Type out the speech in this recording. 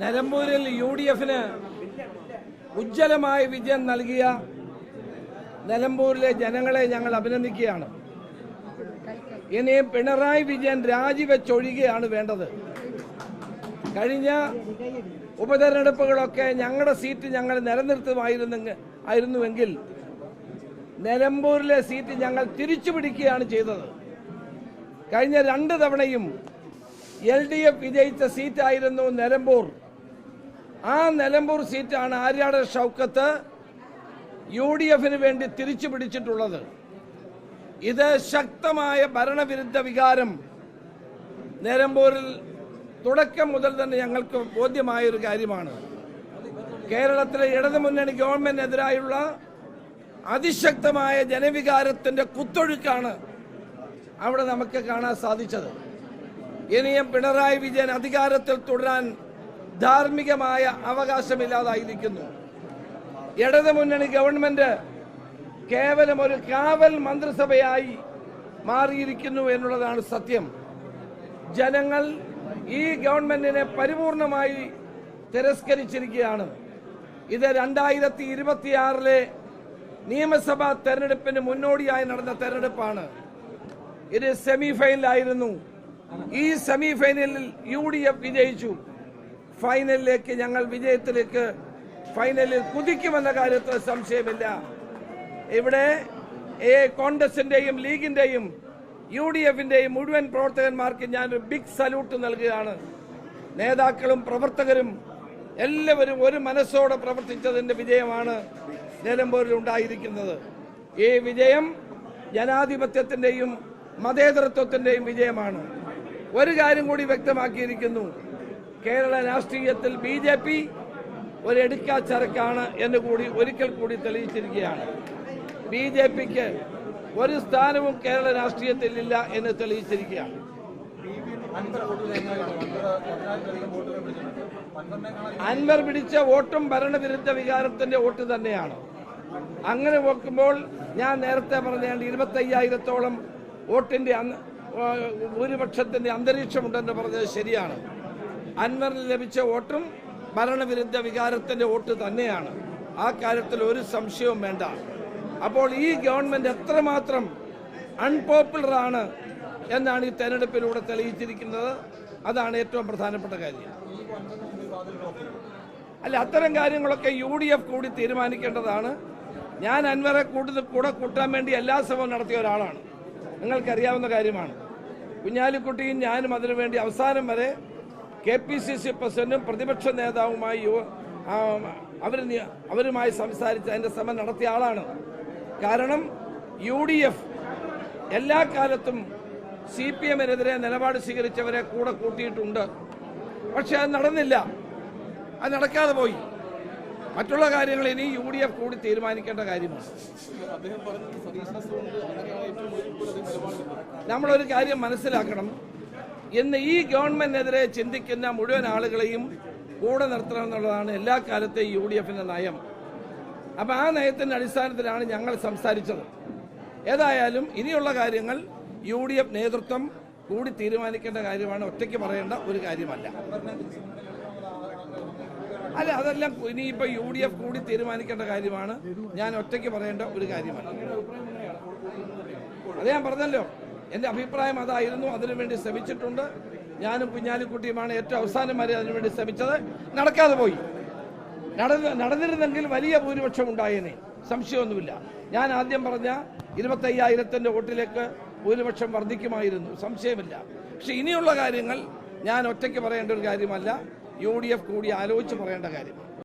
നിലമ്പൂരിൽ U D എഫിന് ഉജ്ജ്വലമായ വിജയം നൽകിയ നിലമ്പൂരിലെ ജനങ്ങളെ ഞങ്ങൾ അഭിനന്ദിക്കുകയാണ്. ഇനി പിണറായി വിജയൻ രാജിവെച്ചൊഴിയുകയാണ് വേണ്ടത്. കഴിഞ്ഞ ഉപതെരഞ്ഞെടുപ്പുകളൊക്കെ ഞങ്ങളുടെ സീറ്റ് ഞങ്ങൾ നിലനിർത്തുമായിരുന്നെങ്കിൽ ആയിരുന്നുവെങ്കിൽ നിലമ്പൂരിലെ സീറ്റ് ഞങ്ങൾ തിരിച്ചു പിടിക്കുകയാണ് ചെയ്തത്. കഴിഞ്ഞ രണ്ട് തവണയും എൽ ഡി എഫ് വിജയിച്ച സീറ്റായിരുന്നു നിലമ്പൂർ. ആ നിലമ്പൂർ സീറ്റാണ് ആര്യാട് ഷൗക്കത്ത് യു ഡി എഫിന് വേണ്ടി തിരിച്ചു പിടിച്ചിട്ടുള്ളത്. ഇത് ശക്തമായ ഭരണവിരുദ്ധ വികാരം നിലമ്പൂരിൽ തുടക്കം മുതൽ തന്നെ ഞങ്ങൾക്ക് ബോധ്യമായൊരു കാര്യമാണ്. കേരളത്തിലെ ഇടതുമുന്നണി ഗവൺമെന്റിനെതിരായുള്ള അതിശക്തമായ ജനവികാരത്തിന്റെ കുത്തൊഴുക്കാണ് അവിടെ നമുക്ക് കാണാൻ സാധിച്ചത്. ഇനിയും പിണറായി വിജയൻ അധികാരത്തിൽ തുടരാൻ ധാർമ്മികമായ അവകാശമില്ലാതായിരിക്കുന്നു. ഇടതുമുന്നണി ഗവൺമെന്റ് കേവലം ഒരു കാവൽ മന്ത്രിസഭയായി മാറിയിരിക്കുന്നു എന്നുള്ളതാണ് സത്യം. ജനങ്ങൾ ഈ ഗവൺമെന്റിനെ പരിപൂർണമായി തിരസ്കരിച്ചിരിക്കുകയാണ്. ഇത് രണ്ടായിരത്തി ഇരുപത്തിയാറിലെ നിയമസഭാ തെരഞ്ഞെടുപ്പിന് മുന്നോടിയായി നടന്ന തെരഞ്ഞെടുപ്പാണ്. ഇത് സെമി ഫൈനലായിരുന്നു ഈ സെമിഫൈനലിൽ യു ഡി എഫ് വിജയിച്ചു. ഫൈനലിലേക്ക് ഞങ്ങൾ വിജയത്തിലേക്ക് ഫൈനലിൽ കുതിക്കുമെന്ന കാര്യത്തിൽ സംശയമില്ല. ഇവിടെ എ കോൺഗ്രസിന്റെയും ലീഗിന്റെയും യു ഡി എഫിന്റെയും മുഴുവൻ പ്രവർത്തകന്മാർക്ക് ഞാൻ ഒരു ബിഗ് സല്യൂട്ട് നൽകുകയാണ്. നേതാക്കളും പ്രവർത്തകരും എല്ലാവരും ഒരു മനസ്സോടെ പ്രവർത്തിച്ചതിന്റെ വിജയമാണ് നിലമ്പൂരിൽ ഉണ്ടായിരിക്കുന്നത്. ഈ വിജയം ജനാധിപത്യത്തിന്റെയും മതേതരത്വത്തിന്റെയും വിജയമാണ്. ഒരു കാര്യം കൂടി വ്യക്തമാക്കിയിരിക്കുന്നു. കേരള രാഷ്ട്രീയത്തിൽ ബി ജെ പി ഒരു എടുക്കാച്ചരക്കാണ് എന്ന് കൂടി ഒരിക്കൽ കൂടി തെളിയിച്ചിരിക്കുകയാണ്. ബി ജെ പിക്ക് ഒരു സ്ഥാനവും കേരള രാഷ്ട്രീയത്തിൽ ഇല്ല എന്ന് തെളിയിച്ചിരിക്കുകയാണ്. അൻവർ പിടിച്ച വോട്ടും ഭരണവിരുദ്ധ വികാരത്തിന്റെ വോട്ട് തന്നെയാണ്. അങ്ങനെ നോക്കുമ്പോൾ ഞാൻ നേരത്തെ പറഞ്ഞ ഇരുപത്തി അയ്യായിരത്തോളം വോട്ടിന്റെ ഭൂരിപക്ഷത്തിന്റെ അന്തരീക്ഷമുണ്ടെന്ന് പറഞ്ഞത് ശരിയാണ്. അൻവറിന് ലഭിച്ച വോട്ടും ഭരണവിരുദ്ധ വികാരത്തിന്റെ വോട്ട് തന്നെയാണ്. ആ കാര്യത്തിൽ ഒരു സംശയവും വേണ്ട. അപ്പോൾ ഈ ഗവൺമെന്റ് എത്രമാത്രം അൺപോപ്പുലർ ആണ് എന്നാണ് ഈ തെരഞ്ഞെടുപ്പിലൂടെ തെളിയിച്ചിരിക്കുന്നത്. അതാണ് ഏറ്റവും പ്രധാനപ്പെട്ട കാര്യം. അല്ല അത്തരം കാര്യങ്ങളൊക്കെ യു ഡി എഫ് കൂടി തീരുമാനിക്കേണ്ടതാണ്. ഞാൻ അൻവറെ കൂടുതൽ കൂടെ കൂട്ടാൻ വേണ്ടി എല്ലാ ശ്രമവും നടത്തിയ ഒരാളാണ്. നിങ്ങൾക്കറിയാവുന്ന കാര്യമാണ്. കുഞ്ഞാലിക്കുട്ടിയും ഞാനും അതിനുവേണ്ടി അവസാനം വരെ കെ പി സി സി പ്രസിഡന്റും പ്രതിപക്ഷ നേതാവുമായി നി- അവരുമായി സംസാരിച്ച് അതിന്റെ ശ്രമം നടത്തിയ ആളാണ്. കാരണം യു ഡി എഫ് എല്ലാ കാലത്തും സി പി എമ്മിനെതിരെ നിലപാട് സ്വീകരിച്ചവരെ കൂടെ കൂട്ടിയിട്ടുണ്ട്. പക്ഷെ അത് നടന്നില്ല. അത് നടക്കാതെ പോയി. മറ്റുള്ള കാര്യങ്ങൾ ഇനി യു ഡി എഫ് കൂടി തീരുമാനിക്കേണ്ട കാര്യമാണ്. നമ്മളൊരു കാര്യം മനസ്സിലാക്കണം. ഇന്ന് ഈ ഗവൺമെന്റിനെതിരെ ചിന്തിക്കുന്ന മുഴുവൻ ആളുകളെയും കൂടെ നിർത്തണം എന്നുള്ളതാണ് എല്ലാ കാലത്തെയും യു ഡി എഫിന്റെ നയം. അപ്പൊ ആ നയത്തിന്റെ അടിസ്ഥാനത്തിലാണ് ഞങ്ങൾ സംസാരിച്ചത്. ഏതായാലും ഇനിയുള്ള കാര്യങ്ങൾ യു ഡി എഫ് നേതൃത്വം കൂടി തീരുമാനിക്കേണ്ട കാര്യമാണ്. ഒറ്റയ്ക്ക് പറയേണ്ട ഒരു കാര്യമല്ല. അല്ല അതെല്ലാം ഇനിയിപ്പോ യു ഡി എഫ് കൂടി തീരുമാനിക്കേണ്ട കാര്യമാണ്. ഞാൻ ഒറ്റയ്ക്ക് പറയേണ്ട ഒരു കാര്യമല്ല. അത് ഞാൻ പറഞ്ഞല്ലോ. എന്റെ അഭിപ്രായം അതായിരുന്നു. അതിനുവേണ്ടി ശ്രമിച്ചിട്ടുണ്ട്. ഞാനും കുഞ്ഞാലിക്കുട്ടിയുമാണ് ഏറ്റവും അവസാനം വരെ അതിനുവേണ്ടി ശ്രമിച്ചത്. നടക്കാതെ പോയി. നടന്ന് നടന്നിരുന്നെങ്കിൽ വലിയ ഭൂരിപക്ഷം ഉണ്ടായേനെ. സംശയമൊന്നുമില്ല. ഞാൻ ആദ്യം പറഞ്ഞ ഇരുപത്തയ്യായിരത്തിന്റെ വോട്ടിലേക്ക് ഭൂരിപക്ഷം വർദ്ധിക്കുമായിരുന്നു. സംശയമില്ല. പക്ഷെ ഇനിയുള്ള കാര്യങ്ങൾ ഞാൻ ഒറ്റയ്ക്ക് പറയേണ്ട ഒരു കാര്യമല്ല. യു ഡി എഫ് കൂടി ആലോചിച്ച് പറയേണ്ട കാര്യമാണ്.